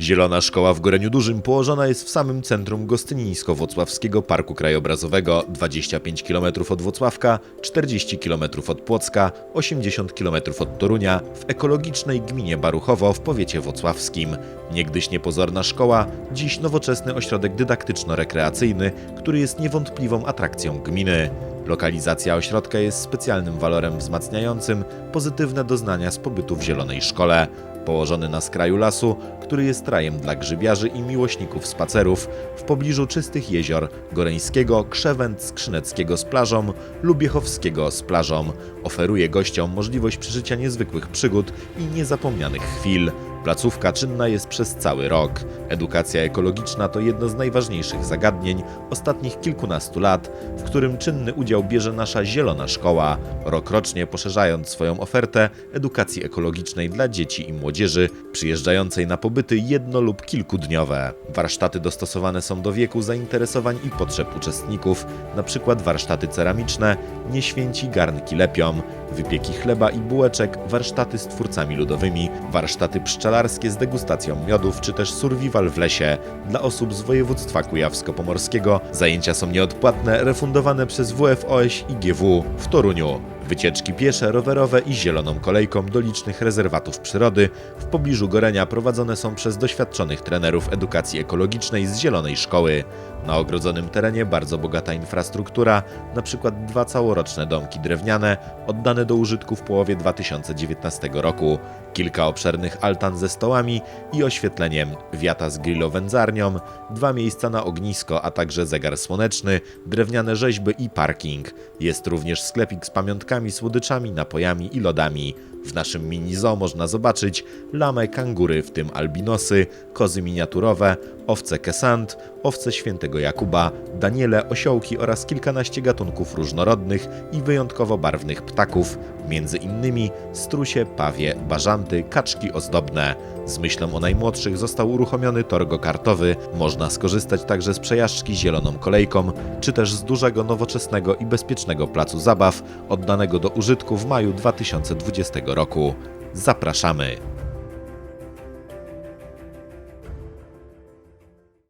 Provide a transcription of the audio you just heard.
Zielona Szkoła w Goreniu Dużym położona jest w samym centrum Gostynińsko-Włocławskiego Parku Krajobrazowego, 25 km od Włocławka, 40 km od Płocka, 80 km od Torunia, w ekologicznej gminie Baruchowo w powiecie włocławskim. Niegdyś niepozorna szkoła, dziś nowoczesny ośrodek dydaktyczno-rekreacyjny, który jest niewątpliwą atrakcją gminy. Lokalizacja ośrodka jest specjalnym walorem wzmacniającym pozytywne doznania z pobytu w Zielonej Szkole. Położony na skraju lasu, który jest rajem dla grzybiarzy i miłośników spacerów, w pobliżu czystych jezior Goreńskiego, Krzewęt Skrzyneckiego z plażą, Lubiechowskiego z plażą, oferuje gościom możliwość przeżycia niezwykłych przygód i niezapomnianych chwil. Placówka czynna jest przez cały rok. Edukacja ekologiczna to jedno z najważniejszych zagadnień ostatnich kilkunastu lat, w którym czynny udział bierze nasza Zielona Szkoła, rokrocznie poszerzając swoją ofertę edukacji ekologicznej dla dzieci i młodzieży przyjeżdżającej na pobyty jedno lub kilkudniowe. Warsztaty dostosowane są do wieku, zainteresowań i potrzeb uczestników, np. warsztaty ceramiczne, nie święci garnki lepią, wypieki chleba i bułeczek, warsztaty z twórcami ludowymi, warsztaty pszczelarskie z degustacją miodów, czy też survival w lesie dla osób z województwa kujawsko-pomorskiego. Zajęcia są nieodpłatne, refundowane przez WFOŚ i GW w Toruniu. Wycieczki piesze, rowerowe i zieloną kolejką do licznych rezerwatów przyrody w pobliżu Gorenia prowadzone są przez doświadczonych trenerów edukacji ekologicznej z Zielonej Szkoły. Na ogrodzonym terenie bardzo bogata infrastruktura, przykład dwa całoroczne domki drewniane oddane do użytku w połowie 2019 roku, kilka obszernych altan ze stołami i oświetleniem, wiata z grillowędzarnią, dwa miejsca na ognisko, a także zegar słoneczny, drewniane rzeźby i parking. Jest również sklepik z pamiątkami, słodyczami, napojami i lodami. W naszym mini zoo można zobaczyć lamę, kangury, w tym albinosy, kozy miniaturowe, owce kesant, owce świętego Jakuba, daniele, osiołki oraz kilkanaście gatunków różnorodnych i wyjątkowo barwnych ptaków, między innymi strusie, pawie, bażanty, kaczki ozdobne. Z myślą o najmłodszych został uruchomiony tor go-kartowy. Można skorzystać także z przejażdżki zieloną kolejką, czy też z dużego, nowoczesnego i bezpiecznego placu zabaw oddanego do użytku w maju 2020 roku. Zapraszamy!